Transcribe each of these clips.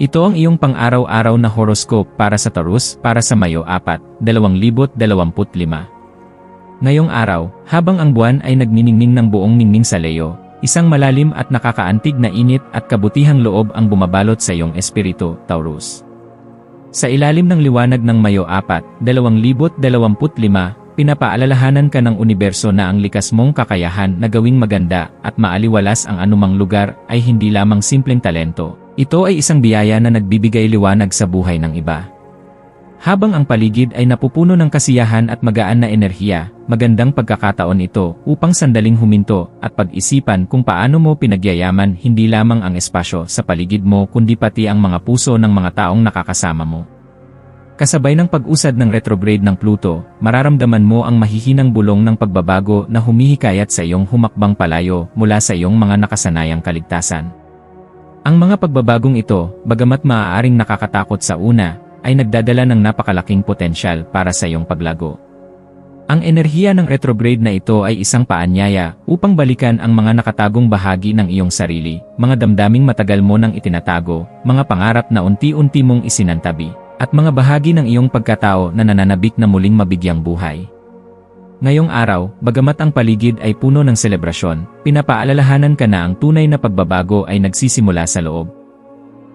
Ito ang iyong pang-araw-araw na horoscope para sa Taurus para sa Mayo 4, 2025. Ngayong araw, habang ang buwan ay nagniningning ng buong ningning sa Leo, isang malalim at nakakaantig na init at kabutihang loob ang bumabalot sa iyong espiritu, Taurus. Sa ilalim ng liwanag ng Mayo 4, 2025, pinapaalalahanan ka ng universo na ang likas mong kakayahan na gawing maganda at maaliwalas ang anumang lugar ay hindi lamang simpleng talento, ito ay isang biyaya na nagbibigay liwanag sa buhay ng iba. Habang ang paligid ay napupuno ng kasiyahan at magaan na enerhiya, magandang pagkakataon ito upang sandaling huminto at pag-isipan kung paano mo pinagyayaman hindi lamang ang espasyo sa paligid mo kundi pati ang mga puso ng mga taong nakakasama mo. Kasabay ng pag-usad ng retrograde ng Pluto, mararamdaman mo ang mahihinang bulong ng pagbabago na humihikayat sa iyong humakbang palayo mula sa iyong mga nakasanayang kaligtasan. Ang mga pagbabagong ito, bagamat maaaring nakakatakot sa una, ay nagdadala ng napakalaking potensyal para sa iyong paglago. Ang enerhiya ng retrograde na ito ay isang paanyaya upang balikan ang mga nakatagong bahagi ng iyong sarili, mga damdaming matagal mo nang itinatago, mga pangarap na unti-unti mong isinantabi, at mga bahagi ng iyong pagkatao na nananabik na muling mabigyang buhay. Ngayong araw, bagamat ang paligid ay puno ng selebrasyon, pinapaalalahanan ka na ang tunay na pagbabago ay nagsisimula sa loob.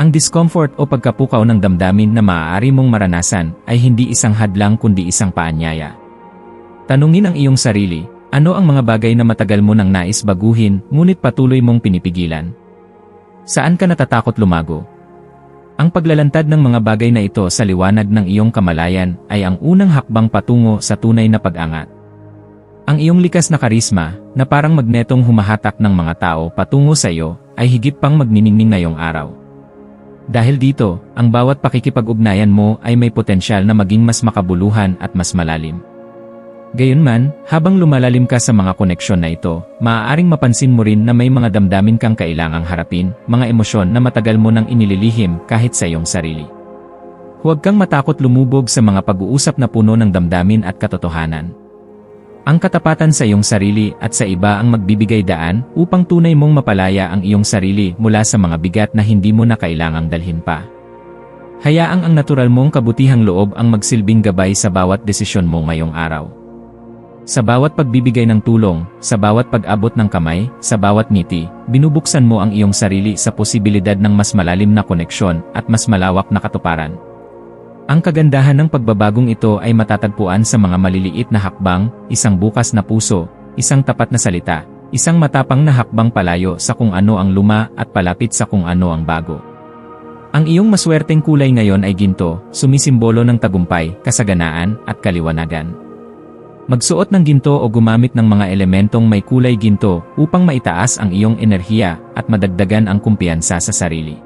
Ang discomfort o pagkapukaw ng damdamin na maaari mong maranasan ay hindi isang hadlang kundi isang paanyaya. Tanungin ang iyong sarili, ano ang mga bagay na matagal mo nang nais baguhin ngunit patuloy mong pinipigilan? Saan ka natatakot lumago? Ang paglalantad ng mga bagay na ito sa liwanag ng iyong kamalayan ay ang unang hakbang patungo sa tunay na pag-angat. Ang iyong likas na karisma, na parang magnetong humahatak ng mga tao patungo sa iyo, ay higit pang magniningning ngayong araw. Dahil dito, ang bawat pakikipag-ugnayan mo ay may potensyal na maging mas makabuluhan at mas malalim. Gayunman, habang lumalalim ka sa mga koneksyon na ito, maaaring mapansin mo rin na may mga damdamin kang kailangang harapin, mga emosyon na matagal mo nang inililihim kahit sa iyong sarili. Huwag kang matakot lumubog sa mga pag-uusap na puno ng damdamin at katotohanan. Ang katapatan sa iyong sarili at sa iba ang magbibigay daan upang tunay mong mapalaya ang iyong sarili mula sa mga bigat na hindi mo na kailangang dalhin pa. Hayaang ang natural mong kabutihang loob ang magsilbing gabay sa bawat desisyon mo ngayong araw. Sa bawat pagbibigay ng tulong, sa bawat pag-abot ng kamay, sa bawat ngiti, binubuksan mo ang iyong sarili sa posibilidad ng mas malalim na koneksyon at mas malawak na katuparan. Ang kagandahan ng pagbabagong ito ay matatagpuan sa mga maliliit na hakbang, isang bukas na puso, isang tapat na salita, isang matapang na hakbang palayo sa kung ano ang luma at palapit sa kung ano ang bago. Ang iyong maswerteng kulay ngayon ay ginto, sumisimbolo ng tagumpay, kasaganaan, at kaliwanagan. Magsuot ng ginto o gumamit ng mga elementong may kulay ginto upang maitaas ang iyong enerhiya at madagdagan ang kumpiyansa sa sarili.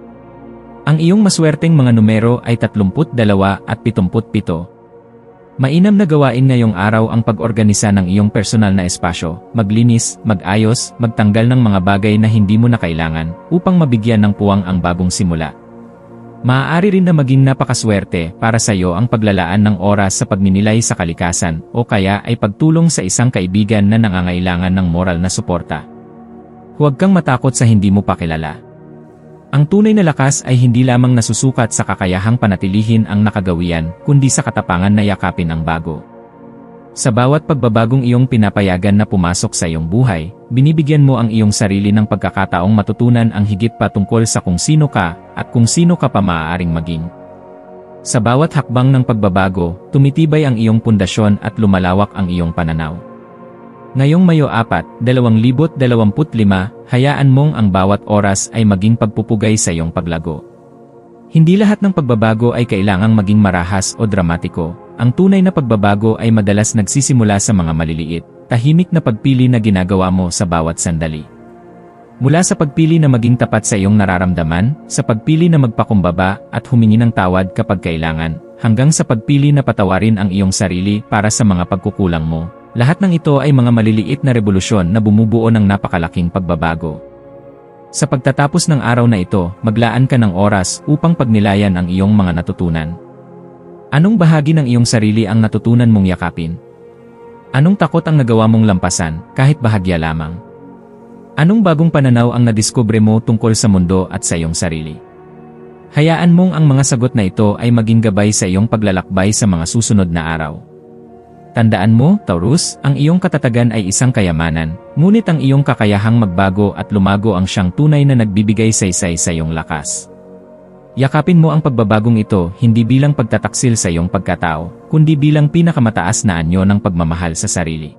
Ang iyong maswerteng mga numero ay 32 at 77. Mainam na gawain ngayong araw ang pag-organisa ng iyong personal na espasyo, maglinis, mag-ayos, magtanggal ng mga bagay na hindi mo na kailangan, upang mabigyan ng puwang ang bagong simula. Maaari rin na maging napakaswerte para sa iyo ang paglalaan ng oras sa pagninilay sa kalikasan o kaya ay pagtulong sa isang kaibigan na nangangailangan ng moral na suporta. Huwag kang matakot sa hindi mo pa kilala. Ang tunay na lakas ay hindi lamang nasusukat sa kakayahang panatilihin ang nakagawian, kundi sa katapangan na yakapin ang bago. Sa bawat pagbabagong iyong pinapayagan na pumasok sa iyong buhay, binibigyan mo ang iyong sarili ng pagkakataong matutunan ang higit pa tungkol sa kung sino ka at kung sino ka pa maaaring maging. Sa bawat hakbang ng pagbabago, tumitibay ang iyong pundasyon at lumalawak ang iyong pananaw. Ngayong Mayo 4, 2025, hayaan mong ang bawat oras ay maging pagpupugay sa iyong paglago. Hindi lahat ng pagbabago ay kailangang maging marahas o dramatiko. Ang tunay na pagbabago ay madalas nagsisimula sa mga maliliit, tahimik na pagpili na ginagawa mo sa bawat sandali. Mula sa pagpili na maging tapat sa iyong nararamdaman, sa pagpili na magpakumbaba at humingi ng tawad kapag kailangan, hanggang sa pagpili na patawarin ang iyong sarili para sa mga pagkukulang mo. Lahat ng ito ay mga maliliit na revolusyon na bumubuo ng napakalaking pagbabago. Sa pagtatapos ng araw na ito, maglaan ka ng oras upang pagnilayan ang iyong mga natutunan. Anong bahagi ng iyong sarili ang natutunan mong yakapin? Anong takot ang nagawa mong lampasan, kahit bahagya lamang? Anong bagong pananaw ang nadiskubre mo tungkol sa mundo at sa iyong sarili? Hayaan mong ang mga sagot na ito ay maging gabay sa iyong paglalakbay sa mga susunod na araw. Tandaan mo, Taurus, ang iyong katatagan ay isang kayamanan, ngunit ang iyong kakayahang magbago at lumago ang siyang tunay na nagbibigay saysay sa iyong lakas. Yakapin mo ang pagbabagong ito hindi bilang pagtataksil sa iyong pagkatao, kundi bilang pinakamataas na anyo ng pagmamahal sa sarili.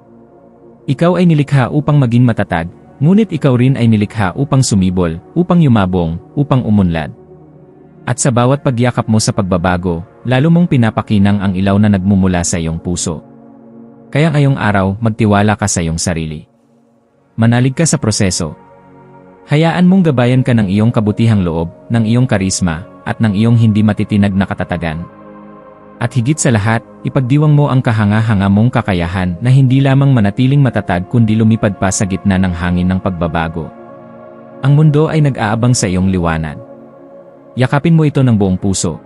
Ikaw ay nilikha upang maging matatag, ngunit ikaw rin ay nilikha upang sumibol, upang yumabong, upang umunlad. At sa bawat pagyakap mo sa pagbabago, lalo mong pinapakinang ang ilaw na nagmumula sa iyong puso. Kaya ngayong araw, magtiwala ka sa iyong sarili. Manalig ka sa proseso. Hayaan mong gabayan ka ng iyong kabutihang loob, ng iyong karisma, at ng iyong hindi matitinag na katatagan. At higit sa lahat, ipagdiwang mo ang kahanga-hanga mong kakayahan na hindi lamang manatiling matatag kundi lumipad pa sa gitna ng hangin ng pagbabago. Ang mundo ay nag-aabang sa iyong liwanag. Yakapin mo ito ng buong puso.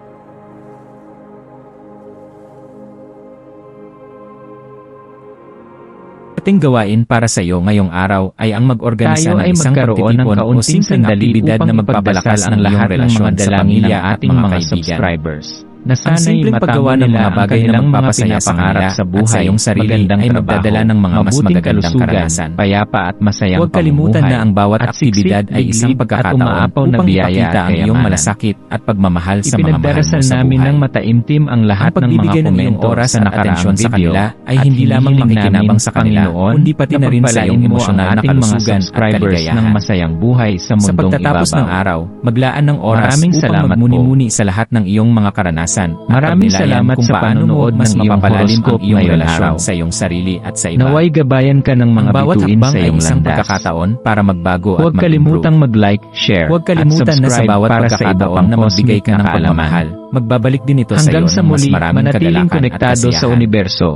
Ating gawain para sa iyo ngayong araw ay ang mag-organisa ng isang pagtitipon o simpleng aktibidad na magpapalakas ng lahat ng mga dalangin ng at ating mga mga kaibigan. subscribers na sana'y paggawa ng mga bagay na magpapasaya sa kanila sa at buhay, sa iyong sarili ay magdadala ng mga mas magagandang karanasan. payapa at masayang Huwag kalimutan na ang bawat at aktibidad ay isang at pagkakataon umaapaw na upang biyaya ipakita at ang iyong malasakit at pagmamahal sa mga mahal mo sa namin buhay. ng mataimtim ang lahat Ang ng mga komento oras sa at nakaraang sa kanila ay at hindi lamang makikinabang namin, sa kanila, kundi pati na rin sa iyong mo emosyonal na kalusugan at kaligayahan. ng masayang buhay sa Sa mundong pagtatapos ng ibabaw. araw, maglaan ng oras upang magmuni-muni sa lahat ng iyong mga karanasan at Maraming salamat kung sa panonood mas ng iyong horoscope iyong ngayong relasyon araw. sa iyong sarili at sa iba. Naway gabayan ka ng mga bawat bituin sa iyong isang landas. pagkakataon para magbago at Huwag mag-improve. kalimutang mag-like, share, Huwag kalimutan at na sa subscribe bawat para sa iba pagkakataon pang na magbigay ka ng pagmamahal. Magbabalik din ito sa iyo Hanggang sa ng mas maraming manatiling at konektado sa universo.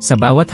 Sa bawat